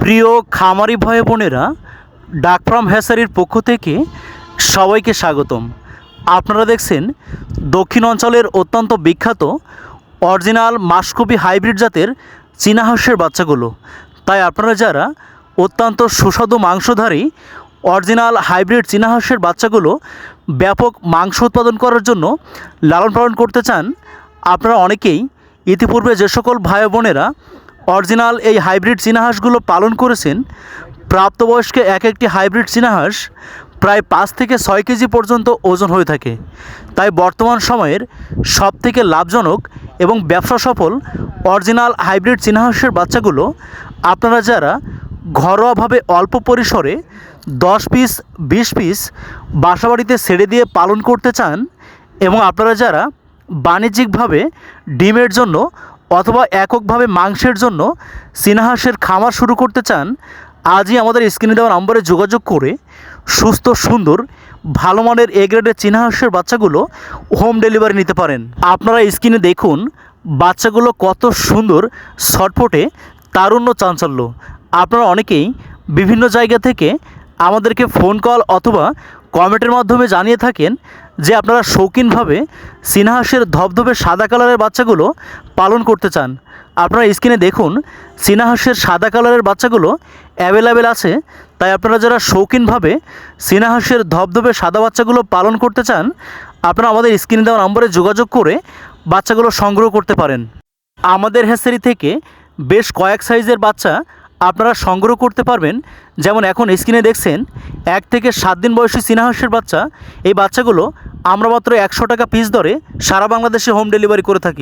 প্রিয় খামারি ভাই বোনেরা, ডাক ফার্ম হ্যাসারির পক্ষ থেকে সবাইকে স্বাগতম। আপনারা দেখছেন দক্ষিণ অঞ্চলের অত্যন্ত বিখ্যাত অরিজিনাল মাসকপি হাইব্রিড জাতের চীনা হাঁসের বাচ্চাগুলো। তাই আপনারা যারা অত্যন্ত সুস্বাদু মাংসধারী অরিজিনাল হাইব্রিড চীনা হাঁসের বাচ্চাগুলো ব্যাপক মাংস উৎপাদন করার জন্য লালন পালন করতে চান, আপনারা অনেকেই ইতিপূর্বে যে সকল ভাই বোনেরা অরিজিনাল এই হাইব্রিড চীনাহাঁসগুলো পালন করেছেন প্রাপ্তবয়স্কে এক একটি হাইব্রিড চীনাহাঁস প্রায় পাঁচ থেকে ছয় কেজি পর্যন্ত ওজন হয়ে থাকে। তাই বর্তমান সময়ের সবথেকে লাভজনক এবং ব্যবসা সফল অরিজিনাল হাইব্রিড চীনাহাঁসের বাচ্চাগুলো আপনারা যারা ঘরোয়াভাবে অল্প পরিসরে দশ পিস, বিশ পিস বাসাবাড়িতে ছেড়ে দিয়ে পালন করতে চান এবং আপনারা যারা বাণিজ্যিকভাবে ডিমের জন্য অথবা এককভাবে মাংসের জন্য চীনাহাঁসের খামার শুরু করতে চান, আজই আমাদের স্ক্রিনে দেওয়া নম্বরে যোগাযোগ করে সুস্থ, সুন্দর, ভালো মানের এ গ্রেডের চীনাহাঁসের বাচ্চাগুলো হোম ডেলিভারি নিতে পারেন। আপনারা স্ক্রিনে দেখুন, বাচ্চাগুলো কত সুন্দর, ছটফটে, তারুণ্য, চাঞ্চল্য। আপনারা অনেকেই বিভিন্ন জায়গা থেকে আমাদেরকে ফোন কল অথবা কমেন্টের মাধ্যমে জানিয়ে থাকেন যে আপনারা শৌখিনভাবে সিনহাসের ধবধবে সাদা কালারের বাচ্চাগুলো পালন করতে চান। আপনারা স্ক্রিনে দেখুন, সিনাহাসের সাদা কালারের বাচ্চাগুলো অ্যাভেলেবেল আছে। তাই আপনারা যারা শৌখিনভাবে সিনাহাসের ধবধবে সাদা বাচ্চাগুলো পালন করতে চান, আপনারা আমাদের স্ক্রিনে দেওয়া নম্বরে যোগাযোগ করে বাচ্চাগুলো সংগ্রহ করতে পারেন। আমাদের হ্যাসারি থেকে বেশ কয়েক সাইজের বাচ্চা আপনারা সংগ্রহ করতে পারবেন। যেমন এখন স্ক্রিনে দেখছেন, এক থেকে সাত দিন বয়সী চীনাহাঁসের বাচ্চা। এই বাচ্চাগুলো আমরা মাত্র একশো টাকা পিস দরে সারা বাংলাদেশে হোম ডেলিভারি করে থাকি।